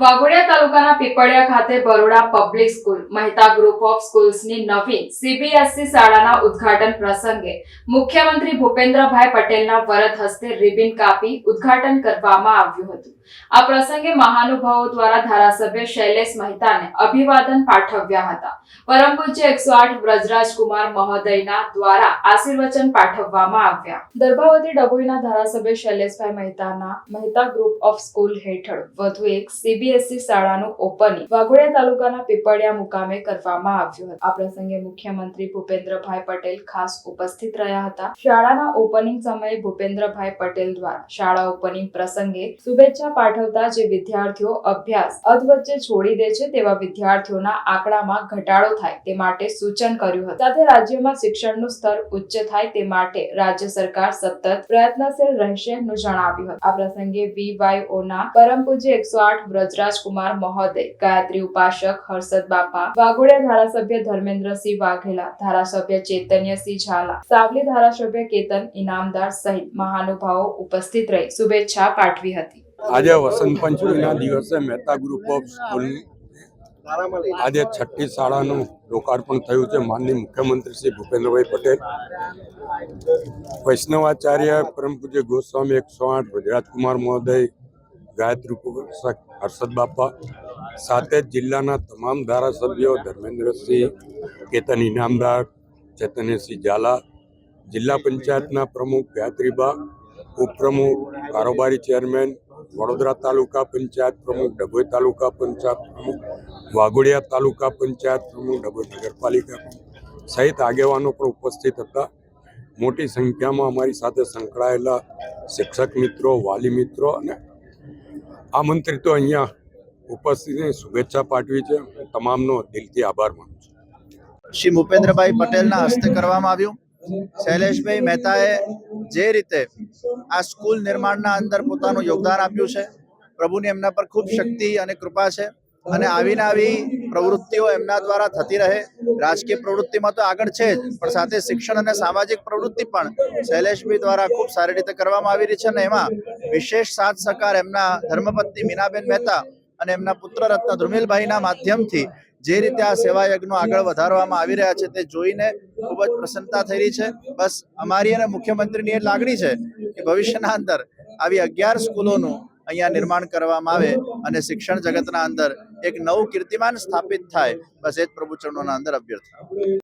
વાઘોડિયા તાલુકાના પીપળિયા ખાતે Baroda public school, Mehta group of સ્કૂલ્સની નવીન સીબીએસઈ શાળાના ઉદ્ઘાટન પ્રસંગે મુખ્યમંત્રી ભૂપેન્દ્રભાઈ પટેલના વરદ હસ્તે રિબિન કાપી ઉદ્ઘાટન કરવામાં આવ્યું હતું. આ પ્રસંગે મહાનુભાવો દ્વારા ધારાસભ્ય શૈલેષ મહેતાને અભિવાદન પાઠવ્યા હતા. પરમ પૂજ્ય એકસો આઠ વ્રજરાજકુમાર મહોદયના દ્વારા આશીર્વચન પાઠવવામાં આવ્યા. દર્ભાવતી ડભોઈના ધારાસભ્ય શૈલેષભાઈ મહેતાના મહેતા ગ્રુપ ઓફ સ્કૂલ હેઠળ વધુ એક સીબીએસઈ શાળાનું ઓપનિંગ વાઘોડિયા તાલુકાના પીપળિયા મુકામે કરવામાં આવ્યું હતું. આ પ્રસંગે મુખ્યમંત્રી ભૂપેન્દ્રભાઈ પટેલ ખાસ ઉપસ્થિત રહ્યા હતા. શાળાના ઓપનિંગ સમયે ભૂપેન્દ્રભાઈ પટેલ દ્વારા શાળા ઓપનિંગ પ્રસંગે શુભેચ્છા પાઠવતા જે વિદ્યાર્થીઓ અભ્યાસ અધવચ્ચે છોડી દે છે તેવા વિદ્યાર્થીઓના આંકડામાં ઘટાડો થાય તે માટે સૂચન કર્યું હતું. સાથે રાજ્યમાં શિક્ષણનું સ્તર ઉચ્ચ થાય તે માટે રાજ્ય સરકાર સતત પ્રયત્નશીલ રહેશે નું જણાવ્યું હતું. આ પ્રસંગે વીવાયઓના પરમ પૂજ્ય એકસો આઠ વ્રજરાજકુમાર મહોદય, ગાયત્રી ઉપાસક હર્ષદ બાપા, વાઘોડિયા ધારાસભ્ય ધર્મેન્દ્રસિંહ વાઘેલા, ધારાસભ્ય ચૈતન્યસિંહ ઝાલા, સાવલી ધારાસભ્ય કેતન ઇનામદાર સહિત મહાનુભાવો ઉપસ્થિત રહી શુભેચ્છા પાઠવી હતી. આજે વસંત પંચમીના દિવસે મહેતા ગ્રુપ ઓફ સ્કૂલ આજે છઠ્ઠી શાળાનું લોકાર્પણ થયું છે. માનનીય મુખ્યમંત્રી શ્રી ભૂપેન્દ્રભાઈ પટેલ, વૈષ્ણવાચાર્ય પરમ પૂજ્ય ગોસ્વામી એકસો આઠ, ગુજરાતકુમાર મહોદય ગાયત્રી ઉપસ્થક હર્ષદ બાપા સાથે જિલ્લાના તમામ ધારાસભ્યો ધર્મેન્દ્રસિંહ કેતન ઇનામદાર ચૈતન્યસિંહ ઝાલા, જિલ્લા પંચાયતના પ્રમુખ ગાયત્રીબા ઉપપ્રમુખ કારોબારી ચેરમેન, વડોદરા તાલુકા પંચાયત પ્રમુખ, ડભોઈ તાલુકા પંચાયત પ્રમુખ, વાઘોડિયા તાલુકા પંચાયત પ્રમુખ, ડભોઈ નગરપાલિકા સહિત આગેવાનો પણ ઉપસ્થિત હતા. મોટી સંખ્યામાં અમારી સાથે સંકળાયેલા શિક્ષક મિત્રો, વાલી મિત્રો અને આમંત્રિતો અહીંયા ઉપસ્થિતને શુભેચ્છા પાઠવી છે તમામનો દિલથી આભાર માનું છું. શ્રી ભૂપેન્દ્રભાઈ પટેલના હસ્તે કરવામાં આવ્યું. શૈલેષભાઈ મહેતાએ જે રીતે આ સ્કૂલ નિર્માણના અંદર પોતાનું યોગદાન આપ્યું છે, પ્રભુની એમના પર ખૂબ શક્તિ અને કૃપા છે. અને આવીને આવી પ્રવૃત્તિઓ એમના દ્વારા થતી રહે. રાજકીય પ્રવૃત્તિમાં તો આગળ છે જ, પણ સાથે શિક્ષણ અને સામાજિક પ્રવૃત્તિ પણ શૈલેષભાઈ દ્વારા ખૂબ સારી રીતે કરવામાં આવી રહી છે અને એમાં વિશેષ સાથ સહકાર એમના ધર્મપત્ની મીનાબેન મહેતા અને એમના પુત્ર રત્ન ધ્રુમિલભાઈના માધ્યમથી જે રીતે આ સેવા યજ્ઞો આગળ વધારવામાં આવી રહ્યા છે તે જોઈને ખૂબ જ પ્રસન્નતા થઈ રહી છે. બસ અમારી અને મુખ્યમંત્રીની એ લાગણી છે કે ભવિષ્યના અંદર આવી અગિયાર સ્કૂલોનું અહીંયા નિર્માણ કરવામાં આવે અને શિક્ષણ જગતના અંદર એક નવું કીર્તિમાન સ્થાપિત થાય. બસ એ જ પ્રભુ ચરણોના અંદર અભ્યર્થના.